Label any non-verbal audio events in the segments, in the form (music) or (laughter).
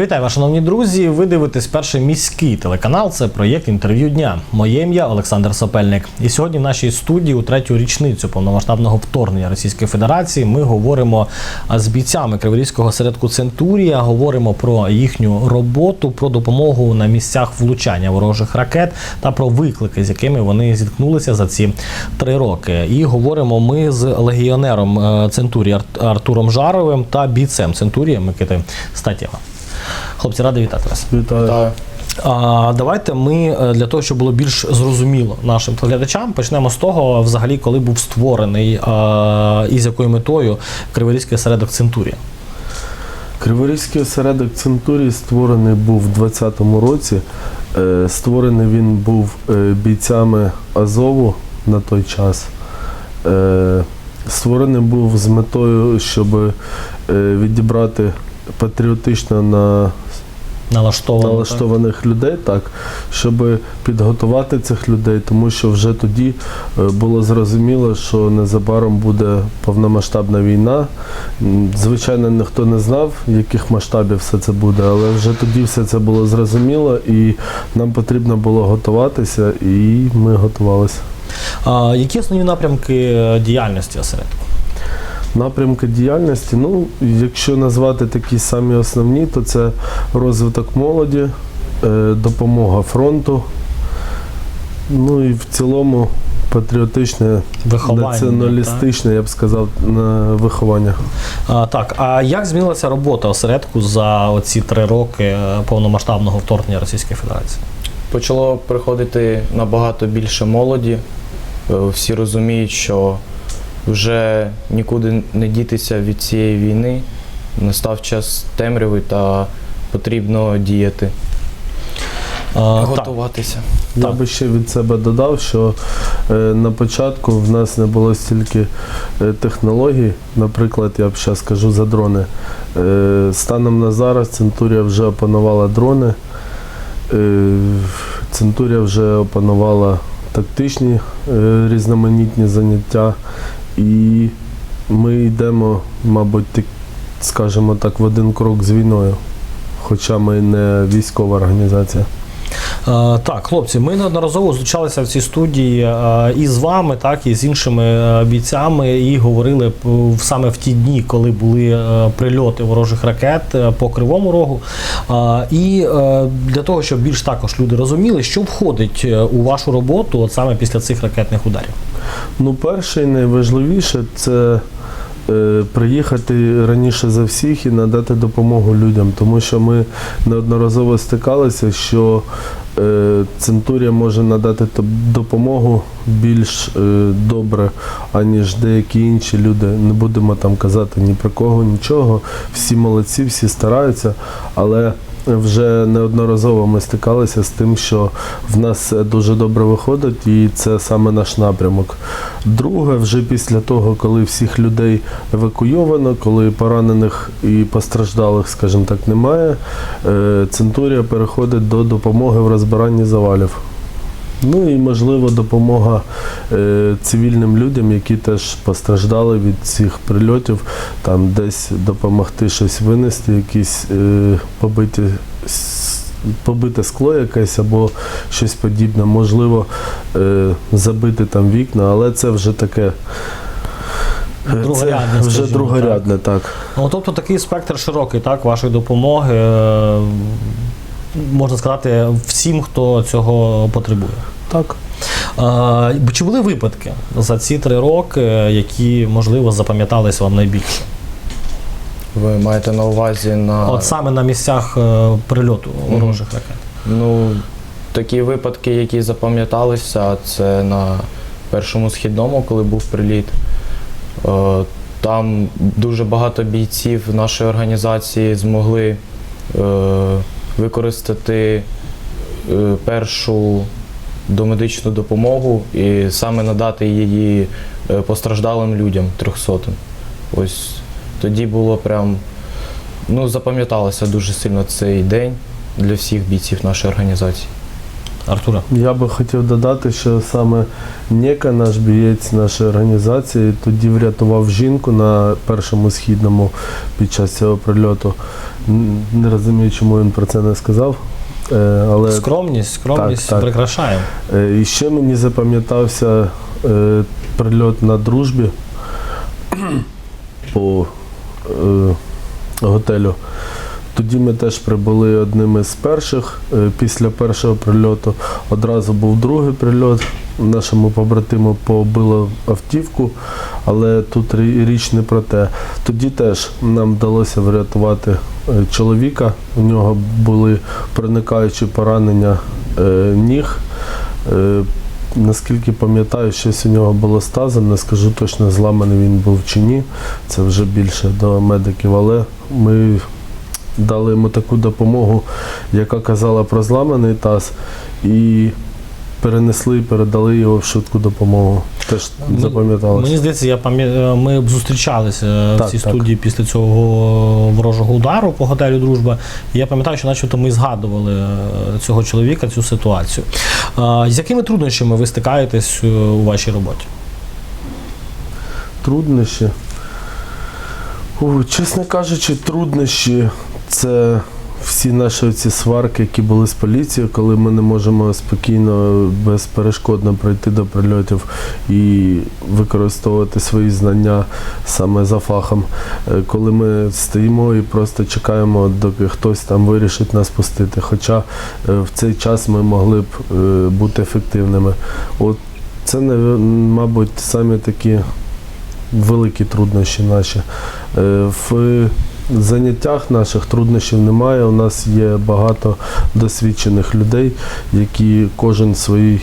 Я вітаю вас, шановні друзі. Ви дивитесь перший міський телеканал. Це проєкт інтерв'ю дня. Моє ім'я Олександр Сопельник. І сьогодні в нашій студії у третю річницю повномасштабного вторгнення Російської Федерації ми говоримо з бійцями Криворізького середку Центурія. Говоримо про їхню роботу, про допомогу на місцях влучання ворожих ракет та про виклики, з якими вони зіткнулися за ці три роки. І говоримо ми з легіонером е, Центурії Артуром Жаровим та бійцем Центурії Микити Статєва. Хлопці, радий вітати вас. Вітаю. Та А, давайте ми е, для того, щоб було більш зрозуміло нашим глядачам, почнемо з того, взагалі, коли був створений а, і з якою метою Криворізький осередок Центурія. Криворізький осередок Центурії створений був у 2020 році. Е, Створений він був е, бійцями Азову на той час. Е, Створений був з метою, щоб е, відібрати патріотично на Налаштовано. налаштованих людей, так, щоб підготувати цих людей, тому що вже тоді е, було зрозуміло, що незабаром буде повномасштабна війна. Звичайно, ніхто не знав, яких масштабів все це буде, але вже тоді все це було зрозуміло, і нам потрібно було готуватися, і ми готувалися. А, які основні напрямки е, діяльності осередку? Напрямки діяльності, ну, якщо назвати такі самі основні, то це розвиток молоді, е, допомога фронту, ну і в цілому патріотичне, Виховання. націоналістичне, я б сказав, виховання. так? А, так, а як змінилася робота осередку за оці три роки е, повномасштабного вторгнення Російської Федерації? почало приходити набагато більше молоді. Е, Всі розуміють, що вже нікуди не дітися від цієї війни. Настав час темряви та потрібно діяти, А, так. готуватися. Я би ще від себе додав, що е, на початку в нас не було стільки е, технологій. Наприклад, я б зараз скажу за дрони. Е, станом на зараз Центурія вже опанувала дрони. Е, Центурія вже опанувала тактичні е, різноманітні заняття. І ми йдемо, мабуть, скажімо так, в один крок з війною. Хоча ми не військова організація. Е, Так, хлопці, ми неодноразово зустрічалися в цій студії е, і з вами, так і з іншими е, бійцями, і говорили саме в ті дні, коли були прильоти ворожих ракет по кривому рогу. І для того, щоб більш також люди розуміли, що входить у вашу роботу от саме після цих ракетних ударів. Ну, перше і найважливіше це приїхати раніше за всіх і надати допомогу людям, тому що ми неодноразово стикалися, що е, Центурія може надати допомогу більш е, добре, аніж деякі інші люди. Не будемо там казати ні про кого, нічого. Всі молодці, всі стараються, але вже неодноразово ми стикалися з тим, що в нас дуже добре виходить, і це саме наш напрямок. Друге, вже після того, коли всіх людей евакуйовано, коли поранених і постраждалих, скажімо так, немає, е, Центурія переходить до допомоги в розбиранні завалів. Ну і можливо допомога е, цивільним людям, які теж постраждали від цих прильотів, там десь допомогти щось винести, якісь е, побиті. Побите скло якесь або щось подібне, можливо, е, забити там вікна, але це вже таке. е, Другорядне, це вже скажімо, другорядне, так. Ну, тобто такий спектр широкий, так, вашої допомоги, е, можна сказати, всім, хто цього потребує. Так. А, Чи були випадки за ці три роки, які, можливо, запам'ятались вам найбільше? Ви маєте на увазі на От саме на місцях е, прильоту ворожих ракет. ну, такі випадки, які запам'яталися, це на першому східному, коли був приліт. Е, Там дуже багато бійців нашої організації змогли е, використати е, першу домедичну допомогу і саме надати її е, постраждалим людям трьохсотим. Ось тоді було прям, ну, запам'яталося дуже сильно цей день для всіх бійців нашої організації. Артура. Я би хотів додати, що саме Нєка, наш бієць нашої організації, тоді врятував жінку на першому східному під час цього прильоту. Не розумію, чому він про це не сказав. Е, Але Скромність, скромність Так, так. прикрашає. Е, І ще мені запам'ятався е, прильот на дружбі (clears throat) по готелю. Тоді ми теж прибули одним із перших. Е, Після першого прильоту одразу був другий прильот. Нашому побратиму побило автівку, але тут річ не про те. Тоді теж нам вдалося врятувати е, чоловіка. У нього були проникаючі поранення е, ніг. Наскільки пам'ятаю, щось у нього було з тазом, не скажу точно, зламаний він був чи ні. Це вже більше до медиків, але ми дали йому таку допомогу, яка казала про зламаний таз, і перенесли передали його в швидку допомогу. Теж запам'яталося. Мені здається, я пам'ятаю, ми б зустрічалися Так, в цій так. студії після цього ворожого удару по готелю Дружба. І я пам'ятаю, що начебто ми згадували е, цього чоловіка, цю ситуацію. З якими труднощами ви стикаєтесь е, у вашій роботі? Труднощі. Чесно кажучи, труднощі це всі наші ці сварки, які були з поліцією, коли ми не можемо спокійно, безперешкодно пройти до прильотів і використовувати свої знання саме за фахом. Е, Коли ми стоїмо і просто чекаємо, доки хтось там вирішить нас пустити. Хоча е, в цей час ми могли б е, бути ефективними. От це, мабуть, самі такі великі труднощі наші. В заняттях наших труднощів немає. У нас є багато досвідчених людей, які кожен своїй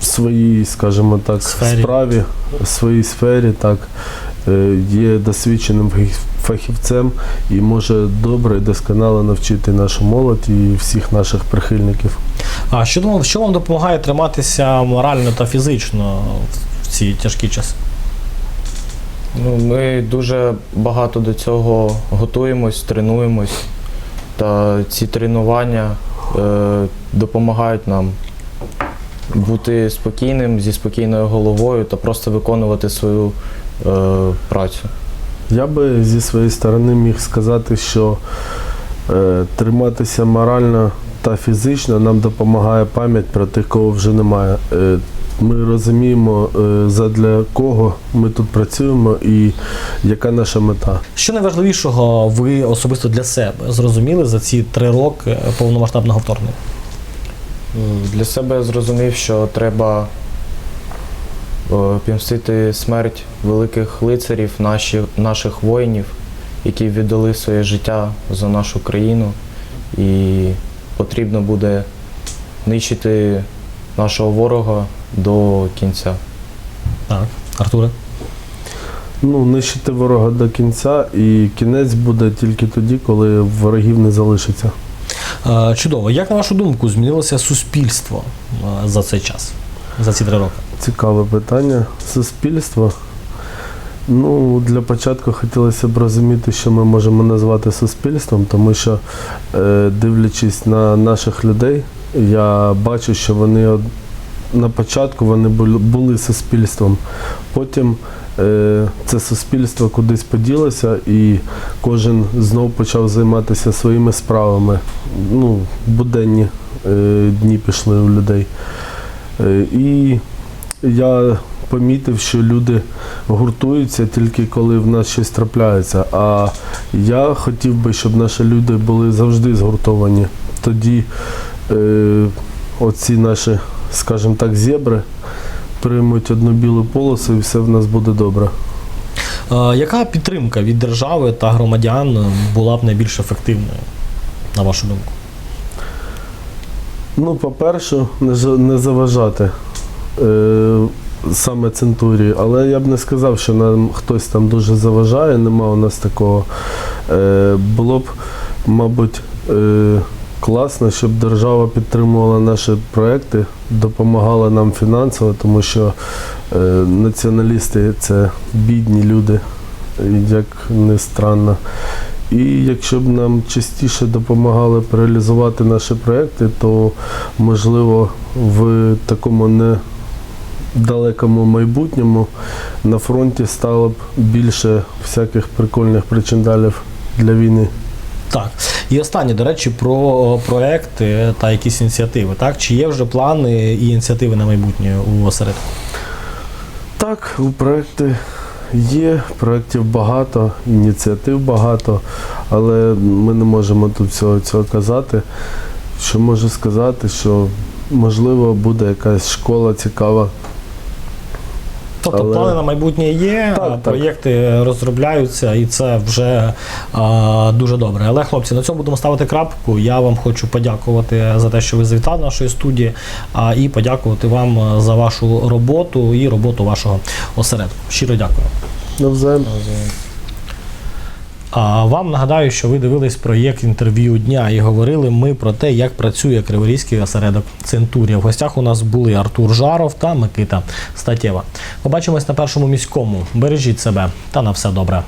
своїй, скажімо так, Сфері. справі, своїй сфері, так, е, є досвідченим фахівцем і може добре і досконало навчити нашу молодь і всіх наших прихильників. А що, що вам допомагає триматися морально та фізично в ці тяжкі часи? Ну, ми дуже багато до цього готуємось, тренуємось. Та ці тренування е, допомагають нам бути спокійним, зі спокійною головою та просто виконувати свою е, працю. Я би зі своєї сторони міг сказати, що е, триматися морально та фізично нам допомагає пам'ять про тих, кого вже немає. Е, ми розуміємо, е, задля кого ми тут працюємо і яка наша мета. Що найважливішого ви особисто для себе зрозуміли за ці три роки повномасштабного вторгнення? Для себе я зрозумів, що треба е, помстити смерть великих лицарів, наші, наших воїнів, які віддали своє життя за нашу країну. І потрібно буде нищити нашого ворога до кінця. Так, Артуре. Ну, нищити ворога до кінця, і кінець буде тільки тоді, коли ворогів не залишиться. Е, Чудово. Як на вашу думку змінилося суспільство за цей час, за ці три роки? Цікаве питання. Суспільство. Ну, для початку хотілося б розуміти, що ми можемо назвати суспільством, тому що, е, дивлячись на наших людей, я бачу, що вони на початку вони були, суспільством. Потім е, це суспільство кудись поділося, і кожен знов почав займатися своїми справами. Ну, буденні е, дні пішли у людей. Е, і я помітив, що люди гуртуються тільки коли в нас щось трапляється. А я хотів би, щоб наші люди були завжди згуртовані. Тоді е, оці наші, скажімо так, зебри приймуть одну білу полосу і все в нас буде добре. Е, Яка підтримка від держави та громадян була б найбільш ефективною, на вашу думку? Ну, по-перше, не, заважати е, саме центурі, але я б не сказав, що нам хтось там дуже заважає, нема у нас такого. Е, було б, мабуть, класно, щоб держава підтримувала наші проекти, допомагала нам фінансово, тому що е, націоналісти це бідні люди, як не странно. І якщо б нам частіше допомагали реалізувати наші проекти, то можливо в такому недалекому майбутньому на фронті стало б більше всяких прикольних причиндалів для війни. Так. І останнє, до речі, про проекти та якісь ініціативи. Так? Чи є вже плани і ініціативи на майбутнє у осередку? Так, у проекти є, проєктів багато, ініціатив багато, але ми не можемо тут всього цього казати. Що можу сказати, що можливо буде якась школа цікава. Тобто Але- плани на майбутнє є, Так, проєкти так. проєкти розробляються, і це вже а, дуже добре. Але, хлопці, на цьому будемо ставити крапку. Я вам хочу подякувати за те, що ви завітали до нашої студії, а, і подякувати вам за вашу роботу і роботу вашого осередку. Щиро дякую. Навзаєм. А вам нагадаю, що ви дивились проєкт інтерв'ю дня і говорили ми про те, як працює Криворізький осередок Центурія. В гостях у нас були Артур Жаров та Микита Статєва. Побачимось на першому міському. Бережіть себе та на все добре.